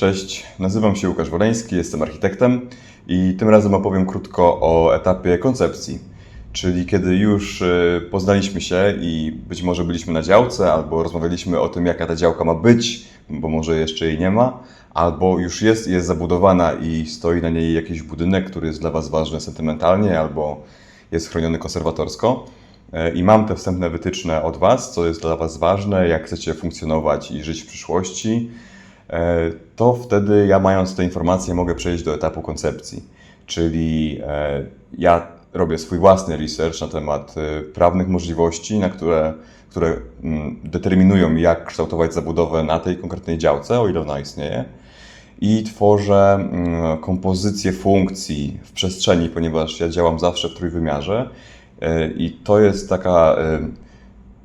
Cześć, nazywam się Łukasz Woleński, jestem architektem i tym razem opowiem krótko o etapie koncepcji, czyli kiedy już y, poznaliśmy się i być może byliśmy na działce, albo rozmawialiśmy o tym, jaka ta działka ma być, bo może jeszcze jej nie ma, albo już jest, jest zabudowana i stoi na niej jakiś budynek, który jest dla Was ważny sentymentalnie, albo jest chroniony konserwatorsko. E, I mam te wstępne wytyczne od Was, co jest dla Was ważne, jak chcecie funkcjonować i żyć w przyszłości, to wtedy ja mając te informacje mogę przejść do etapu koncepcji. Czyli e, ja robię swój własny research na temat e, prawnych możliwości, na które, które mm, determinują jak kształtować zabudowę na tej konkretnej działce, o ile ona istnieje. I tworzę mm, kompozycję funkcji w przestrzeni, ponieważ ja działam zawsze w trójwymiarze. E, I to jest taka e,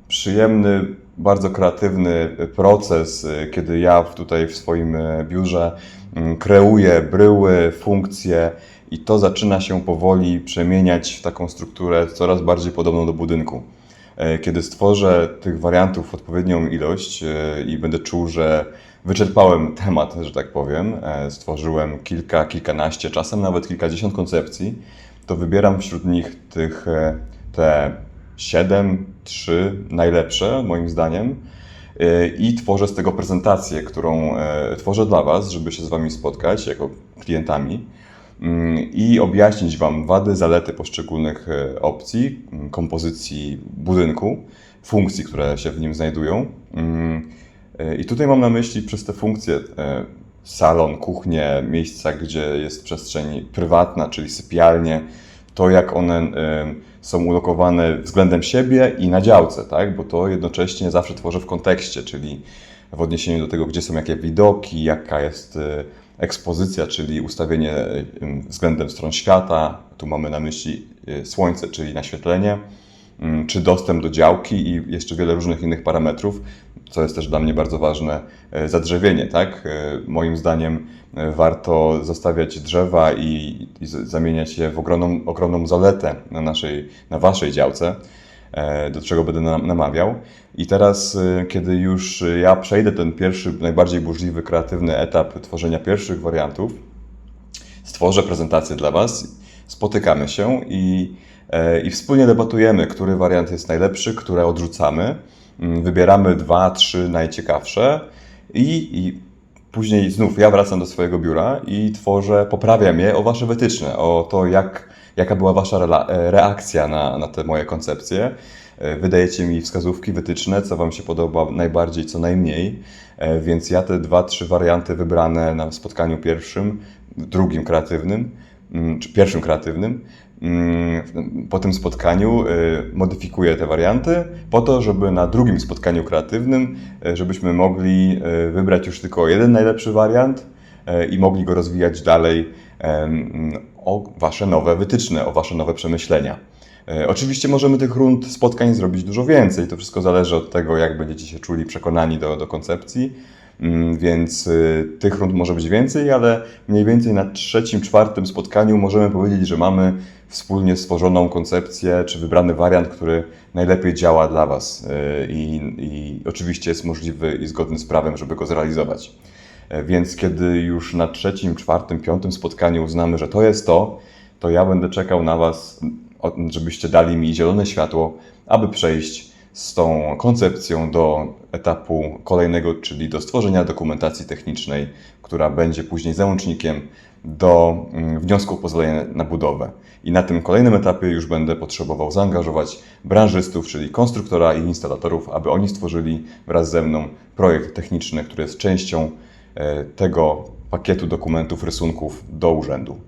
przyjemny, bardzo kreatywny proces, y, kiedy ja tutaj w swoim e, biurze mm, kreuję bryły, funkcje i to zaczyna się powoli przemieniać w taką strukturę coraz bardziej podobną do budynku. E, Kiedy stworzę tych wariantów odpowiednią ilość e, i będę czuł, że wyczerpałem temat, że tak powiem, e, stworzyłem kilka, kilkanaście, czasem nawet kilkadziesiąt koncepcji, to wybieram wśród nich tych, te 7, 3 najlepsze moim zdaniem e, i tworzę z tego prezentację, którą e, tworzę dla Was, żeby się z Wami spotkać jako klientami mm, i objaśnić Wam wady, zalety poszczególnych e, opcji, mm, kompozycji budynku, funkcji, które się w nim znajdują. Mm, I tutaj mam na myśli przez te funkcje salon, kuchnię, miejsca, gdzie jest przestrzeń prywatna, czyli sypialnie, to jak one są ulokowane względem siebie i na działce, tak? bo to jednocześnie zawsze tworzę w kontekście, czyli w odniesieniu do tego, gdzie są jakie widoki, jaka jest e, ekspozycja, czyli ustawienie względem stron świata. Tu mamy na myśli e, słońce, czyli naświetlenie, czy dostęp do działki i jeszcze wiele różnych innych parametrów, co jest też dla mnie bardzo ważne, e, zadrzewienie, tak? E, Moim zdaniem e, warto zostawiać drzewa i, i zamieniać je w ogromną, ogromną zaletę na naszej, na waszej działce, do czego będę nam- namawiał. I teraz, kiedy już ja przejdę ten pierwszy, najbardziej burzliwy, kreatywny etap tworzenia pierwszych wariantów, stworzę prezentację dla Was, spotykamy się i, i wspólnie debatujemy, który wariant jest najlepszy, które odrzucamy. Mm, Wybieramy dwa, trzy najciekawsze i, i później znów ja wracam do swojego biura i tworzę, poprawiam je o Wasze wytyczne, o to, jak, jaka była Wasza e, reakcja na, na te moje koncepcje. E, Wydajecie mi wskazówki, wytyczne, co Wam się podoba najbardziej, co najmniej. E, Więc ja te dwa, trzy warianty wybrane na spotkaniu pierwszym, drugim kreatywnym, mm, czy pierwszym kreatywnym, po tym spotkaniu y, modyfikuję te warianty po to, żeby na drugim spotkaniu kreatywnym, y, żebyśmy mogli y, wybrać już tylko jeden najlepszy wariant i mogli go rozwijać dalej o Wasze nowe wytyczne, o Wasze nowe przemyślenia. Oczywiście możemy tych rund spotkań zrobić dużo więcej. To wszystko zależy od tego, jak będziecie się czuli przekonani do, do koncepcji. Mm, Więc y, tych rund może być więcej, ale mniej więcej na trzecim, czwartym spotkaniu możemy powiedzieć, że mamy wspólnie stworzoną koncepcję czy wybrany wariant, który najlepiej działa dla Was y, i, i oczywiście jest możliwy i zgodny z prawem, żeby go zrealizować. E, Więc kiedy już na trzecim, czwartym, piątym spotkaniu uznamy, że to jest to, to ja będę czekał na Was, żebyście dali mi zielone światło, aby przejść z tą koncepcją do etapu kolejnego, czyli do stworzenia dokumentacji technicznej, która będzie później załącznikiem do mm, wniosku o pozwolenie na budowę. I na tym kolejnym etapie już będę potrzebował zaangażować branżystów, czyli konstruktora i instalatorów, aby oni stworzyli wraz ze mną projekt techniczny, który jest częścią e, tego pakietu dokumentów, rysunków do urzędu.